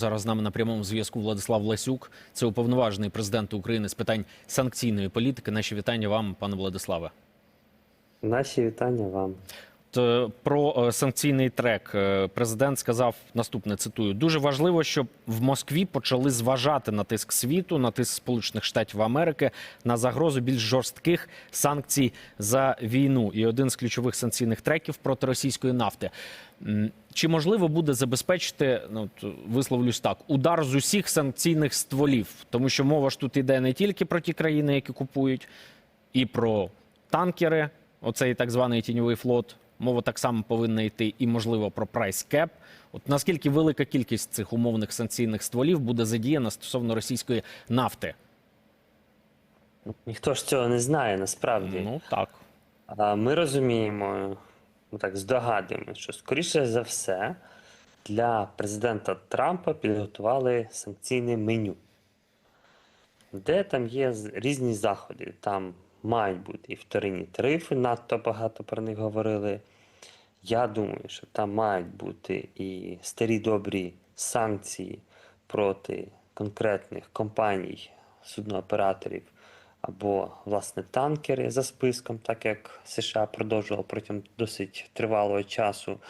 Зараз з нами на прямому зв'язку Владислав Ласюк, це уповноважений президент України з питань санкційної політики. Наші вітання вам, пане Владиславе. Наші вітання вам. Т- Про е, санкційний трек Е, президент сказав наступне: цитую: дуже важливо, щоб в Москві почали зважати на тиск світу, на тиск Сполучених Штатів Америки на загрозу більш жорстких санкцій за війну. І один з ключових санкційних треків проти російської нафти. Чи можливо буде забезпечити, ну висловлюсь так, удар з усіх санкційних стволів, тому що мова ж тут йде не тільки про ті країни, які купують, і про танкери, оцей так званий тіньовий флот. Мова так само повинна йти і, можливо, про прайс-кеп. От наскільки велика кількість цих умовних санкційних стволів буде задіяна стосовно російської нафти? Ніхто ж цього не знає насправді. Ну так. А ми розуміємо, ми так здогадуємо, що скоріше за все для президента Трампа підготували санкційне меню, де там є різні заходи. Там мають бути і вторинні тарифи, надто багато про них говорили. Я думаю, що там мають бути і старі добрі санкції проти конкретних компаній, суднооператорів або власне танкери за списком, так як США продовжувало протягом досить тривалого часу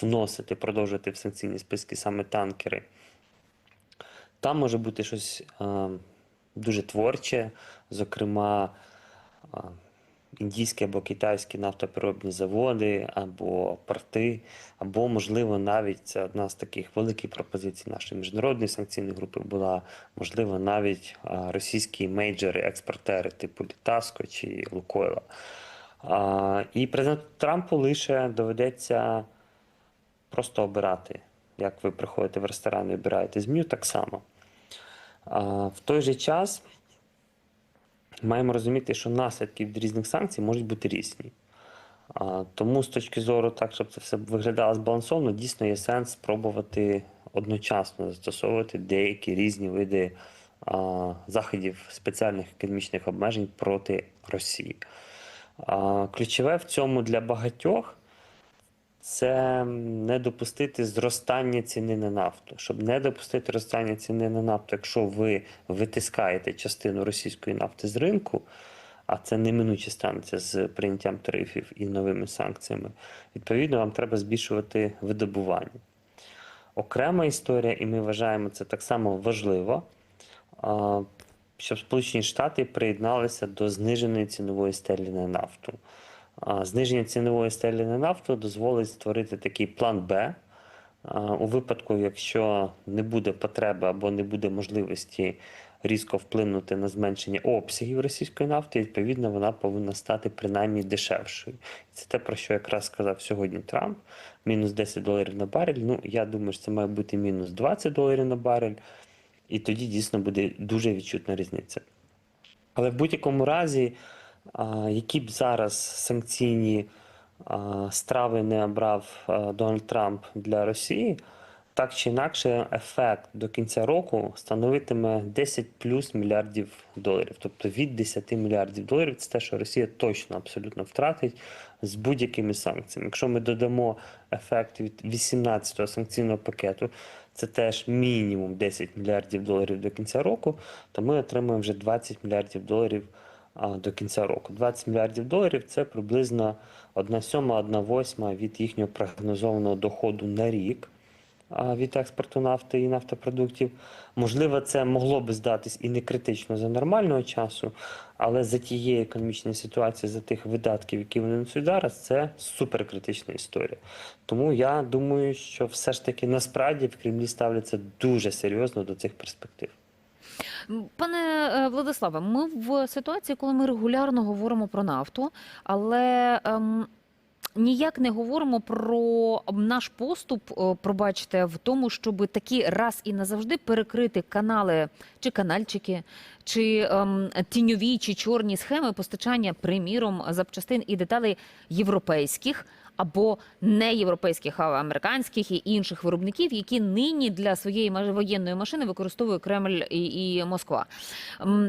вносити, продовжувати в санкційні списки саме танкери. Там може бути щось е, дуже творче, зокрема, індійські або китайські нафтопереробні заводи, або порти, або, можливо, навіть це одна з таких великих пропозицій нашої міжнародної санкційної групи була, можливо, навіть російські мейджори, експортери типу Літаско чи Лукойла. І президенту Трампу лише доведеться просто обирати. Як ви приходите в ресторан і обираєте з меню, так само. В той же час маємо розуміти, що наслідки від різних санкцій можуть бути різні. Тому з точки зору, так, щоб це все виглядало збалансовано, дійсно є сенс спробувати одночасно застосовувати деякі різні види а, заходів спеціальних економічних обмежень проти Росії. А, ключове в цьому для багатьох це не допустити зростання ціни на нафту. Щоб не допустити зростання ціни на нафту, якщо ви витискаєте частину російської нафти з ринку, а це неминуче станеться з прийняттям тарифів і новими санкціями, відповідно, вам треба збільшувати видобування. Окрема історія, і ми вважаємо це так само важливо, щоб Сполучені Штати приєдналися до зниженої цінової стелі на нафту. Зниження цінової стелі на нафту дозволить створити такий план Б. У випадку, якщо не буде потреби або не буде можливості різко вплинути на зменшення обсягів російської нафти, відповідно, вона повинна стати принаймні дешевшою. Це те, про що якраз сказав сьогодні Трамп: мінус 10 доларів на барель. Ну, я думаю, що це має бути мінус 20 доларів на барель, і тоді дійсно буде дуже відчутна різниця. Але в будь-якому разі, які б зараз санкційні страви не обрав Дональд Трамп для Росії, так чи інакше, ефект до кінця року становитиме 10 плюс мільярдів доларів. Тобто від 10 мільярдів доларів це те, що Росія точно абсолютно втратить з будь-якими санкціями. Якщо ми додамо ефект від 18-го санкційного пакету, це теж мінімум 10 мільярдів доларів до кінця року, то ми отримаємо вже 20 мільярдів доларів до кінця року. 20 мільярдів доларів це приблизно 1 сьома, 1 восьма від їхнього прогнозованого доходу на рік від експорту нафти і нафтопродуктів. Можливо, це могло би здатись і не критично за нормального часу, але за тієї економічної ситуації, за тих видатків, які вони несуть зараз, це суперкритична історія. Тому я думаю, що все ж таки насправді в Кремлі ставляться дуже серйозно до цих перспектив. Пане е, Владиславе, ми в ситуації, коли ми регулярно говоримо про нафту, але ем, ніяк не говоримо про наш поступ, е, пробачте, в тому, щоб такі раз і назавжди перекрити канали чи канальчики, чи ем, тіньові чи чорні схеми постачання, приміром, запчастин і деталей європейських. Або не європейських, а американських і інших виробників, які нині для своєї воєнної машини використовує Кремль і, і Москва.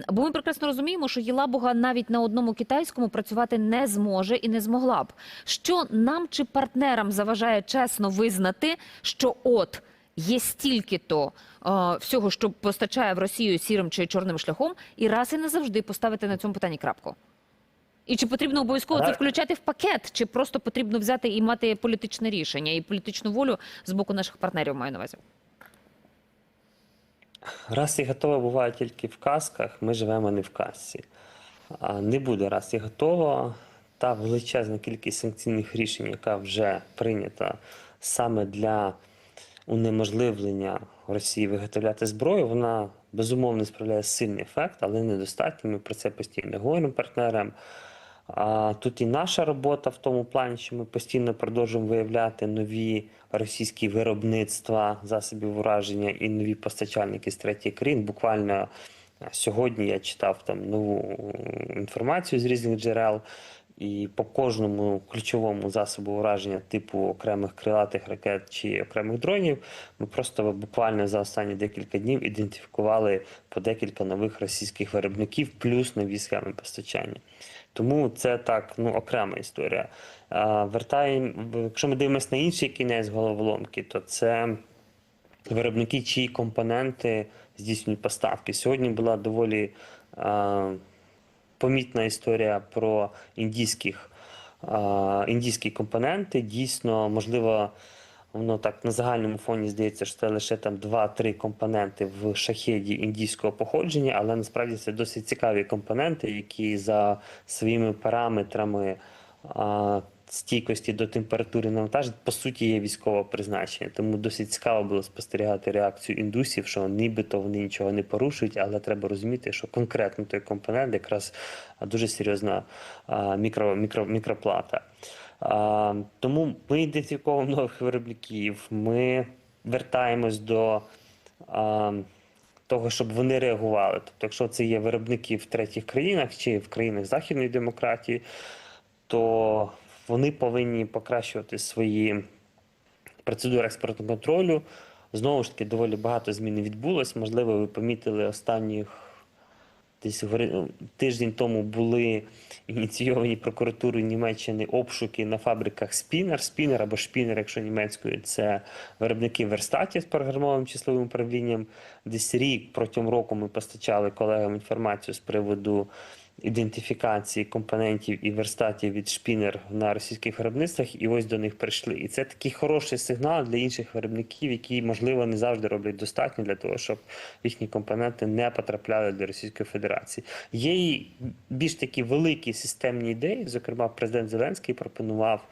Бо ми прекрасно розуміємо, що Єлабуга навіть на одному китайському працювати не зможе і не змогла б. Що нам чи партнерам заважає чесно визнати, що от є стільки-то е, всього, що постачає в Росію сірим чи чорним шляхом, і раз і назавжди поставити на цьому питанні крапку? І чи потрібно обов'язково це включати в пакет, чи просто потрібно взяти і мати політичне рішення і політичну волю з боку наших партнерів маю на увазі? Раз і готово буває тільки в казках, ми живемо не в казці. Не буде раз і готово. Та величезна кількість санкційних рішень, яка вже прийнята саме для унеможливлення Росії виготовляти зброю, вона безумовно справляє сильний ефект, але недостатньо. Ми про це постійно говоримо партнерам. Тут і наша робота в тому плані, що ми постійно продовжуємо виявляти нові російські виробництва засобів ураження і нові постачальники з третіх країн. Буквально сьогодні я читав там нову інформацію з різних джерел. І по кожному ключовому засобу ураження типу окремих крилатих ракет чи окремих дронів ми просто буквально за останні декілька днів ідентифікували по декілька нових російських виробників, плюс нові схеми постачання. Тому це так ну окрема історія. Вертаємо, якщо ми дивимося на інший кінець головоломки, то це виробники, чиї компоненти здійснюють поставки. Сьогодні була доволі а, помітна історія про індійських, а, індійські компоненти. Дійсно, можливо, воно так на загальному фоні здається, що це лише там 2-3 компоненти в шахеді індійського походження, але насправді це досить цікаві компоненти, які за своїми параметрами. а, Стійкості до температури навантажень, по суті, є військового призначення. Тому досить цікаво було спостерігати реакцію індусів, що нібито вони нічого не порушують, але треба розуміти, що конкретно той компонент якраз дуже серйозна мікро, мікро, мікроплата. Тому ми ідентифіковуємо нових виробників, ми вертаємось до того, щоб вони реагували. Тобто, якщо це є виробники в третіх країнах чи в країнах західної демократії, то вони повинні покращувати свої процедури експортного контролю. Знову ж таки, доволі багато змін відбулось. Можливо, ви помітили останніх десь гори- тиждень тому були ініційовані прокуратурою Німеччини обшуки на фабриках Спінер. Спінер або Шпінер, якщо німецькою, це виробники верстатів з програмовим числовим управлінням. Десь рік протягом року ми постачали колегам інформацію з приводу ідентифікації компонентів і верстатів від шпінер на російських виробництвах, і ось до них прийшли. І це такий хороший сигнал для інших виробників, які можливо не завжди роблять достатньо для того, щоб їхні компоненти не потрапляли до Російської Федерації. Є і більш такі великі системні ідеї. Зокрема, президент Зеленський пропонував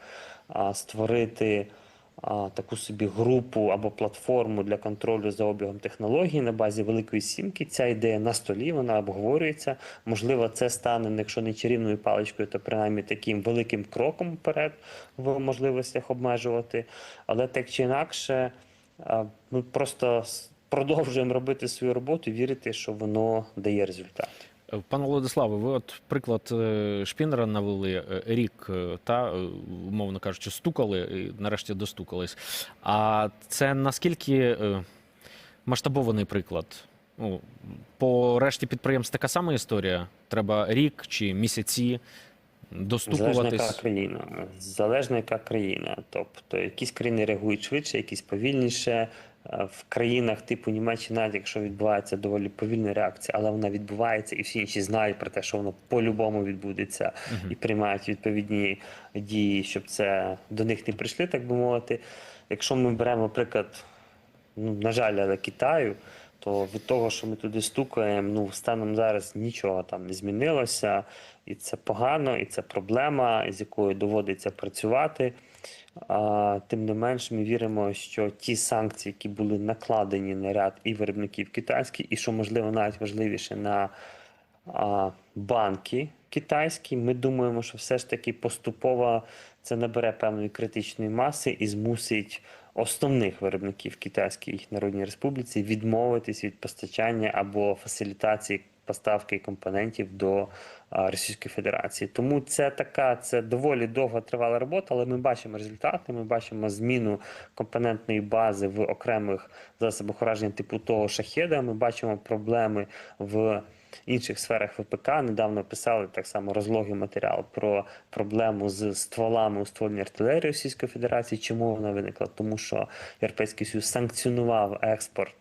а, створити таку собі групу або платформу для контролю за обігом технологій на базі Великої Сімки. Ця ідея на столі, вона обговорюється. Можливо, це стане, якщо не чарівною паличкою, то принаймні таким великим кроком вперед в можливостях обмежувати. Але так чи інакше, ми просто продовжуємо робити свою роботу, і вірити, що воно дає результат. Пане Владиславе, ви от приклад е, Шпінера навели е, рік, е, та умовно кажучи, стукали і нарешті достукались. А це наскільки масштабований приклад? Ну, по решті підприємств така сама історія. Треба рік чи місяці Залежно яка країна. Залежно яка країна. Тобто якісь країни реагують швидше, якісь повільніше. Е, В країнах типу Німеччини, навіть якщо відбувається доволі повільна реакція, але вона відбувається, і всі інші знають про те, що воно по-любому відбудеться, і приймають відповідні дії, щоб це до них не прийшли, так би мовити. Якщо ми беремо приклад, ну, на жаль, але Китаю, то від того, що ми туди стукаємо, ну станом зараз нічого там не змінилося, і це погано, і це проблема, з якою доводиться працювати. Тим не менш, ми віримо, що ті санкції, які були накладені на ряд і виробників китайських, і що можливо навіть важливіше на банки китайські, ми думаємо, що все ж таки поступово це набере певної критичної маси і змусить основних виробників Китайській Народній Республіці відмовитись від постачання або фасилітації поставки компонентів до Російської Федерації. Тому це така, це доволі довго тривала робота, але ми бачимо результати. Ми бачимо зміну компонентної бази в окремих засобах ураження типу того шахеда. Ми бачимо проблеми в інших сферах ВПК. Недавно писали так само розлогий матеріал про проблему з стволами у ствольній артилерії Російської Федерації. Чому вона виникла? Тому що Європейський Союз санкціонував експорт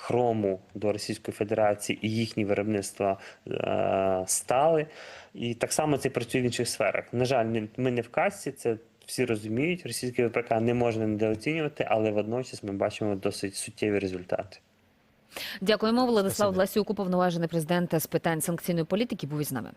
хрому до Російської Федерації і їхні виробництва е, стали. І так само це працює в інших сферах. На жаль, ми не в касті, це всі розуміють. Російське ВПК не можна недооцінювати, але водночас ми бачимо досить суттєві результати. Дякуємо, Владислав. Власюк, уповноважений президент з питань санкційної політики, був із нами.